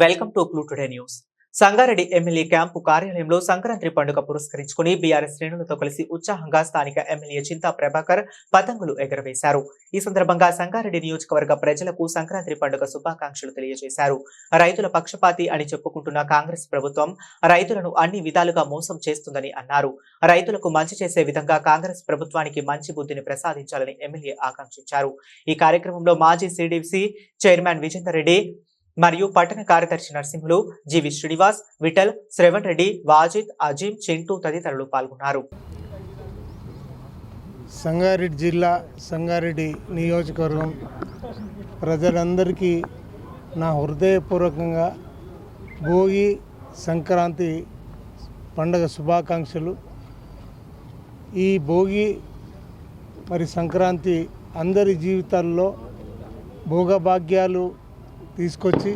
Welcome to clue today news. Sangareddy MLA camp కార్యాలయంలో సంక్రాంతి పండుగ పురస్కరించుకుని బీఆర్ఎస్ శ్రేణులతో కలిసి ఉత్సాహంగా స్థానిక ఎమ్మెల్యే చింతా ప్రభాకర్ పతంగులు ఎగరవేశారు. ఈ సందర్భంగా సంగారెడ్డి నియోజకవర్గ ప్రజలకు సంక్రాంతి పండుగ శుభాకాంక్షలు తెలియజేశారు. రైతుల పక్షపాతి అని చెప్పుకుంటున్న కాంగ్రెస్ ప్రభుత్వం రైతులను అన్ని విధాలుగా మోసం చేస్తుందని అన్నారు. రైతులకు మంచి చేసే విధంగా కాంగ్రెస్ ప్రభుత్వానికి మంచి బుద్ధిని ప్రసాదించాలని ఎమ్మెల్యే ఆకాంక్షించారు. ఈ కార్యక్రమంలో మాజీ సిడిసి చైర్మన్ విజేందర్ రెడ్డి మరియు పట్టణ కార్యదర్శి నరసింహులు జీవి శ్రీనివాస్ విఠల్ శ్రవణ్ రెడ్డి వాజిద్ అజీం చింటూ తదితరులు పాల్గొన్నారు. సంగారెడ్డి జిల్లా సంగారెడ్డి నియోజకవర్గం ప్రజలందరికీ నా హృదయపూర్వకంగా భోగి సంక్రాంతి పండగ శుభాకాంక్షలు. ఈ భోగి మరి సంక్రాంతి అందరి జీవితాల్లో భోగభాగ్యాలు తీసుకొచ్చి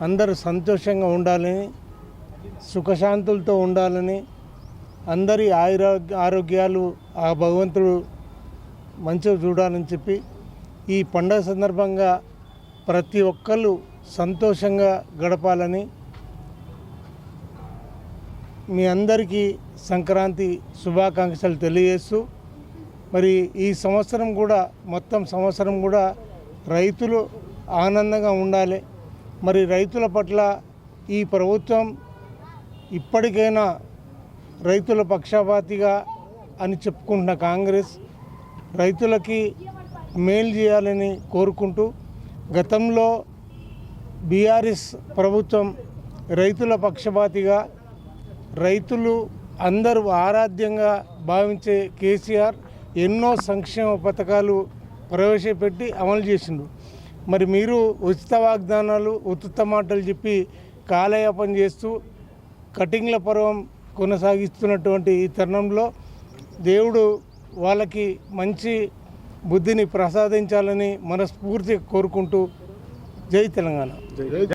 అందరూ సంతోషంగా ఉండాలని సుఖశాంతులతో ఉండాలని అందరి ఆయుర ఆరోగ్యాలు ఆ భగవంతుడు మంచిగా చూడాలని చెప్పి ఈ పండగ సందర్భంగా ప్రతి ఒక్కళ్ళు సంతోషంగా గడపాలని మీ అందరికీ సంక్రాంతి శుభాకాంక్షలు తెలియజేస్తూ మరి ఈ సంవత్సరం కూడా మొత్తం సంవత్సరం కూడా రైతులు ఆనందంగా ఉండాలి. మరి రైతుల పట్ల ఈ ప్రభుత్వం ఇప్పటికైనా రైతుల పక్షపాతిగా అని చెప్పుకుంటున్న కాంగ్రెస్ రైతులకి మేలు చేయాలని కోరుకుంటూ గతంలో బీఆర్ఎస్ ప్రభుత్వం రైతుల పక్షపాతిగా రైతులు అందరూ ఆరాధ్యంగా భావించే కేసీఆర్ ఎన్నో సంక్షేమ పథకాలు ప్రవేశపెట్టి అమలు చేసిండు. మరి మీరు ఉచిత వాగ్దానాలు ఉచిత మాటలు చెప్పి కాలయాపన చేస్తూ కటింగ్ల పర్వం కొనసాగిస్తున్నటువంటి ఈ తరుణంలో దేవుడు వాళ్ళకి మంచి బుద్ధిని ప్రసాదించాలని మనస్ఫూర్తిగా కోరుకుంటూ జై తెలంగాణ.